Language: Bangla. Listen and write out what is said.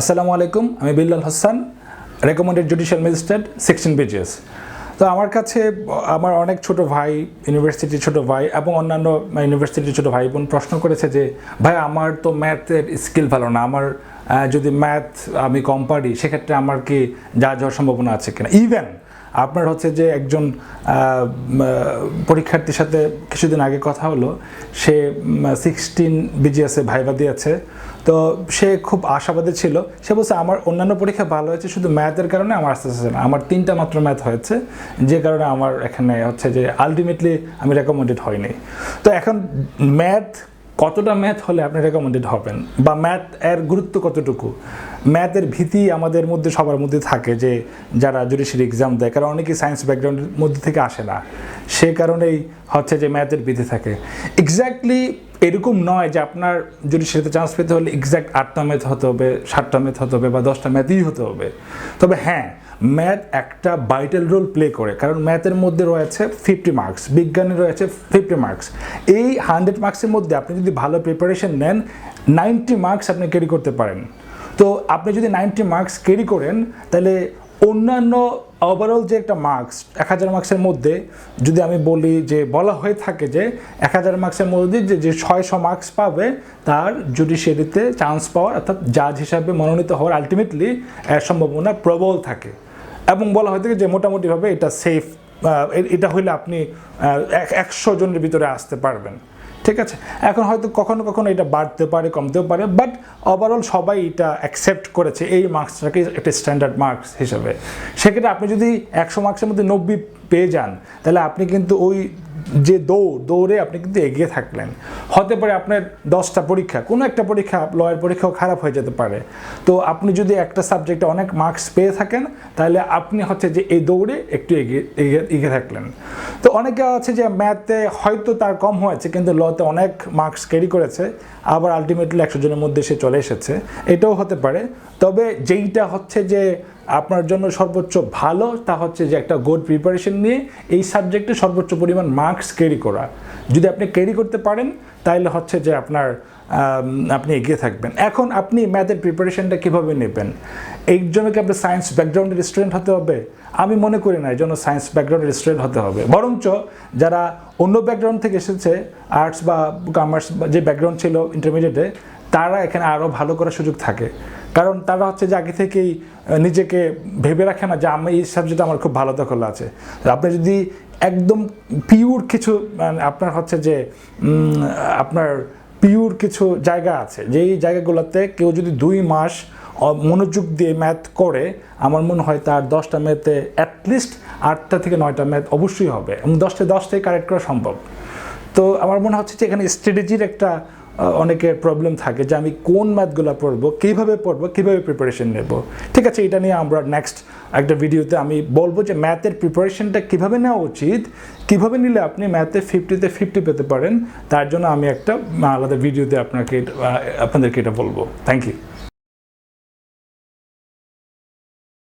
আসসালামু আলাইকুম, আমি Billal Hasan recommended judicial magistrate section BGS তো আমার কাছে, আমার অনেক ছোট ভাই ইউনিভার্সিটির ছোট ভাই এবং অন্যান্য ইউনিভার্সিটির ছোট ভাই বোন প্রশ্ন করেছে যে, ভাই, আমার তো ম্যাথের স্কিল ভালো না। আমার যদি ম্যাথ আমি কম পারি, সেক্ষেত্রে আমার কি যা যাওয়ার সম্ভাবনা আছে কিনা? ইভেন আপনার হচ্ছে যে একজন পরীক্ষার্থীর সাথে কিছুদিন আগে কথা হলো, সে সিক্সটিন বিজিএসে ভাইবা দিয়েছে। তো সে খুব আশাবাদী ছিল। সে বলছে, আমার অন্যান্য পরীক্ষা ভালো হয়েছে, শুধু ম্যাথের কারণে আমার আস্তে আস্তে না, আমার তিনটা মাত্র ম্যাথ হয়েছে, যে কারণে আমার এখানে হচ্ছে যে আলটিমেটলি আমি রেকমেন্ডেড হয়নি। তো এখন ম্যাথ কতটা ম্যাথ হলে আপনি রেকমেন্ডেড হবেন? বা ম্যাথ এর গুরুত্ব কতটুকু? ম্যাথের ভীতি আমাদের মধ্যে, সবার মধ্যে থাকে যে যারা জুডিশিয়ারি এক্সাম দেয়, কারণ অনেকেই সায়েন্স ব্যাকগ্রাউন্ডের মধ্যে থেকে আসে না। সে কারণেই হচ্ছে যে ম্যাথের ভীতি থাকে। এক্স্যাক্টলি এরকম নয় যে আপনার জুডিশিয়ারিতে চান্স পেতে হলে এক্স্যাক্ট আটটা ম্যাথ হতে হবে, সাতটা ম্যাথ হতে হবে বা দশটা ম্যাথই হতে হবে। তবে হ্যাঁ ম্যাথ একটা ভাইটাল রোল প্লে করে, কারণ ম্যাথের মধ্যে রয়েছে ফিফটি মার্কস বিজ্ঞানে রয়েছে ফিফটি মার্কস এই হান্ড্রেড মার্কসের মধ্যে আপনি যদি ভালো প্রিপারেশন নেন নাইনটি মার্কস আপনি ক্যারি করতে পারেন। তো আপনি যদি নাইনটি মার্কস ক্যারি করেন, তাহলে অন্যান্য ওভারঅল যে একটা মার্কস এক হাজার মার্কসের মধ্যে যদি আমি বলি যে, বলা হয়ে থাকে যে, এক হাজার মার্কসের মধ্যে যে যে ছয়শো মার্কস পাবে, তার জুডিশিয়ারিতে চান্স পাওয়ার অর্থাৎ জাজ হিসাবে মনোনীত হওয়ার আলটিমেটলি এর সম্ভাবনা প্রবল থাকে। এবং বলা হয়ে থাকে যে, মোটামুটিভাবে এটা সেফ এটা হইলে আপনি একশো জনের ভিতরে আসতে পারবেন। ঠিক আছে? এখন হয়তো কখনো কখনো এটা বাড়তে পারে, কমতেও পারে বাট ওভারঅল সবাই এটা অ্যাকসেপ্ট করেছে এই মার্কসটাকে একটা স্ট্যান্ডার্ড মার্কস হিসেবে। সেক্ষেত্রে আপনি যদি একশো মার্কসের মধ্যে নব্বই পেয়ে যান, তাহলে আপনি কিন্তু ওই যে দৌড়, দৌড়ে আপনি কিন্তু এগিয়ে থাকলেন। হতে পারে আপনার দশটা পরীক্ষা, কোনো একটা পরীক্ষা, লয়ের পরীক্ষাও খারাপ হয়ে যেতে পারে। তো আপনি যদি একটা সাবজেক্টে অনেক মার্কস পেয়ে থাকেন, তাহলে আপনি হচ্ছে যে এই দৌড়ে একটু এগিয়ে এগিয়ে থাকলেন। তো অনেকে আছে যে ম্যাথে হয়তো তার কম হয়েছে, কিন্তু লতে অনেক মার্কস ক্যারি করেছে, আবার আলটিমেটলি একশো জনের মধ্যে সে চলে এসেছে। এটাও হতে পারে। তবে যেইটা হচ্ছে যে আপনার জন্য সর্বোচ্চ ভালো তা হচ্ছে যে একটা গুড প্রিপারেশন নিয়ে এই সাবজেক্টে সর্বোচ্চ পরিমাণ মার্কস ক্যারি করা। যদি আপনি ক্যারি করতে পারেন তাহলে হচ্ছে যে আপনার আপনি এগিয়ে থাকবেন। এখন আপনি ম্যাথের প্রিপারেশনটা কীভাবে নেবেন? এই জন্য কি আপনার সায়েন্স ব্যাকগ্রাউন্ডের স্টুডেন্ট হতে হবে? আমি মনে করি না, এই জন্য সায়েন্স ব্যাকগ্রাউন্ডের স্টুডেন্ট হতে হবে। বরঞ্চ যারা অন্য ব্যাকগ্রাউন্ড থেকে এসেছে আর্টস বা কমার্স বা যে ব্যাকগ্রাউন্ড ছিল ইন্টারমিডিয়েটে তারা এখানে আরও ভালো করার সুযোগ থাকে। কারণ তারা হচ্ছে যে আগে থেকেই নিজেকে ভেবে রাখে না যে আমি এই সাবজেক্টে আমার খুব ভালো দখল আছে। আপনি যদি একদম পিওর কিছু মানে আপনার হচ্ছে যে আপনার পিওর কিছু জায়গা আছে যেই জায়গাগুলোতে কেউ যদি দুই মাস মনোযোগ দিয়ে ম্যাথ করে, আমার মনে হয় তার দশটা ম্যাথে অ্যাটলিস্ট আটটা থেকে নয়টা ম্যাথ অবশ্যই হবে এবং দশটা দশটাই কারেক্ট করা সম্ভব। তো আমার মনে হচ্ছে যে এখানে স্ট্র্যাটেজির একটা অনেকের প্রবলেম থাকে যে আমি কোন ম্যাথগুলো পড়ব, কীভাবে পড়ব, কীভাবে প্রিপারেশন নেব। ঠিক আছে, এটা নিয়ে আমরা নেক্সট একটা ভিডিওতে আমি বলব যে ম্যাথের প্রিপারেশনটা কীভাবে নেওয়া উচিত, কীভাবে নিলে আপনি ম্যাথে ফিফটিতে ফিফটি পেতে পারেন, তার জন্য আমি একটা আলাদা ভিডিওতে আপনাকে আপনাদেরকে এটা বলব। Thank you